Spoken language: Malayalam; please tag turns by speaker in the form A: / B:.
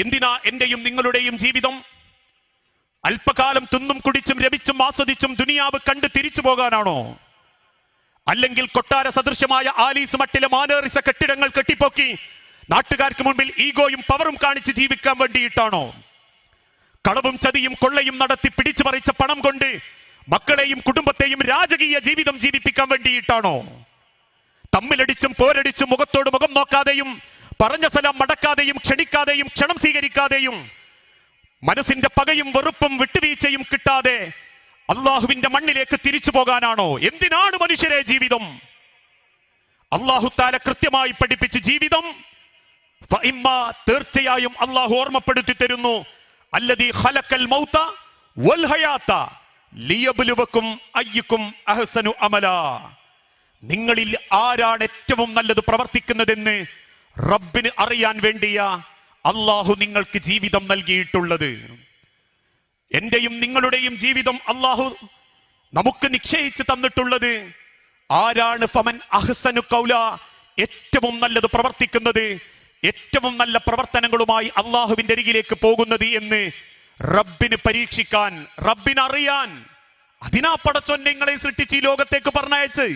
A: എന്തിനാ എന്റെയും നിങ്ങളുടെയും ജീവിതം? അല്പകാലം തിന്നും കുടിച്ചും രമിച്ചും ആസ്വദിച്ചും ദുനിയാവ് കണ്ട് തിരിച്ചു പോകാനാണോ? അല്ലെങ്കിൽ കൊട്ടാര സദൃശമായ ആലീസ് മട്ടിലെ മാനേറിസ കെട്ടിടങ്ങൾ കെട്ടിപ്പൊക്കി നാട്ടുകാർക്ക് മുമ്പിൽ ഈഗോയും പവറും കാണിച്ച് ജീവിക്കാൻ വേണ്ടിയിട്ടാണോ? കളവും ചതിയും കൊള്ളയും നടത്തി പിടിച്ചു പറിച്ച പണം കൊണ്ട് മക്കളെയും കുടുംബത്തെയും രാജകീയ ജീവിതം ജീവിപ്പിക്കാൻ വേണ്ടിയിട്ടാണോ? തമ്മിലടിച്ചും പോരടിച്ചും മുഖത്തോട് മുഖം നോക്കാതെയും പറഞ്ഞ സ്ഥലം മടക്കാതെയും ക്ഷണിക്കാതെയും ക്ഷണം സ്വീകരിക്കാതെയും മനസ്സിന്റെ പകയും വെറുപ്പും വിട്ടുവീഴ്ചയും കിട്ടാതെ അള്ളാഹുവിന്റെ മണ്ണിലേക്ക് തിരിച്ചു പോകാനാണോ? എന്തിനാണ് മനുഷ്യരെ ജീവിതം? അള്ളാഹുത്താല കൃത്യമായി പഠിപ്പിച്ച് ജീവിതം തീർച്ചയായും അള്ളാഹു ഓർമ്മപ്പെടുത്തി തരുന്നു. അല്ലദീ ഖലക്കൽ മൗത വൽ ലിയബ്ലുവക്കും അയ്യുക്കും അഹ്സനു അമല. നിങ്ങളിൽ ആരാണ് ഏറ്റവും നല്ലത് പ്രവർത്തിക്കുന്നതെന്ന് റബ്ബിന് അറിയാൻ വേണ്ടിയ അള്ളാഹു നിങ്ങൾക്ക് ജീവിതം നൽകിയിട്ടുള്ളത്. എന്റെയും നിങ്ങളുടെയും ജീവിതം അള്ളാഹു നമുക്ക് നിശ്ചയിച്ചു തന്നിട്ടുള്ളത്. ആരാണ് ഫമൻ അഹ്സനു കൗല? ഏറ്റവും നല്ലത് പ്രവർത്തിക്കുന്നത് ഏറ്റവും നല്ല പ്രവർത്തനങ്ങളുമായി അള്ളാഹുവിന്റെ അരികിലേക്ക് പോകുന്നത് എന്ന് റബ്ബിന് പരീക്ഷിക്കാൻ റബ്ബിനറിയാൻ അതിനാ പടച്ചൊന്നെ നിങ്ങളെ സൃഷ്ടിച്ച് ഈ ലോകത്തേക്ക് പറഞ്ഞയച്ച്